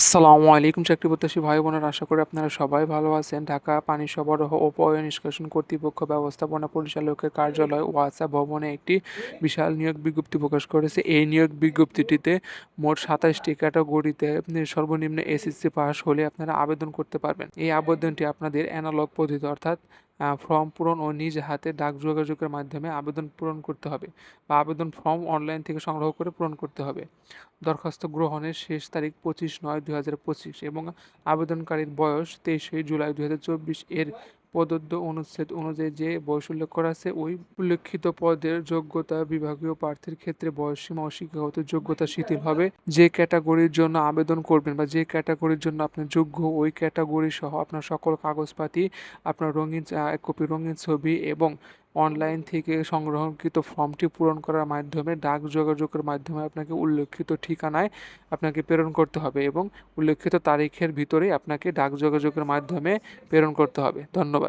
আসসালামু আলাইকুম, চাকরি প্রত্যাশী ভাই বোনের। আশা করি আপনারা সবাই ভালো আছেন। ঢাকা পানি সরবরাহ ও পয় নিষ্কাশন কর্তৃপক্ষ ব্যবস্থাপনা পরিচালকের কার্যালয় ওয়াসা ভবনে একটি বিশাল নিয়োগ বিজ্ঞপ্তি প্রকাশ করেছে। এই নিয়োগ বিজ্ঞপ্তিটিতে মোট সাতাশটি ক্যাটাগরিতে সর্বনিম্ন এসএসসি পাস হলে আপনারা আবেদন করতে পারবেন। এই আবেদনটি আপনাদের অ্যানালগ পদ্ধতি অর্থাৎ ফর্ম পূরণ ও নিজ হাতে ডাক যোগাযোগের মাধ্যমে আবেদন পূরণ করতে হবে বা আবেদন ফর্ম অনলাইন থেকে সংগ্রহ করে পূরণ করতে হবে। দরখাস্ত গ্রহণের শেষ তারিখ পঁচিশ নয় দু হাজার পঁচিশ এবং আবেদনকারীর বয়স তেইশে জুলাই দু হাজার চব্বিশ এর প্রদত্ত অনুচ্ছেদ অনুযায়ী যে বয়স উল্লেখ করা আছে, ওই উল্লেখিত পদের যোগ্যতা বিভাগীয় প্রার্থীর ক্ষেত্রে বয়সসীমা ও শিক্ষাগত যোগ্যতা শিথিল হবে। যে ক্যাটাগরির জন্য আবেদন করবেন বা যে ক্যাটাগরির জন্য আপনি যোগ্য, ওই ক্যাটাগরি সহ আপনার সকল কাগজপাতি, আপনার রঙিন এক কপি রঙিন ছবি এবং অনলাইন থেকে সংগ্রহকৃত ফর্মটি পূরণ করার মাধ্যমে ডাক যোগাযোগের মাধ্যমে আপনাকে উল্লেখিত ঠিকানায় আপনাকে প্রেরণ করতে হবে এবং উল্লেখিত তারিখের ভিতরেই আপনাকে ডাক যোগাযোগের মাধ্যমে প্রেরণ করতে হবে। ধন্যবাদ।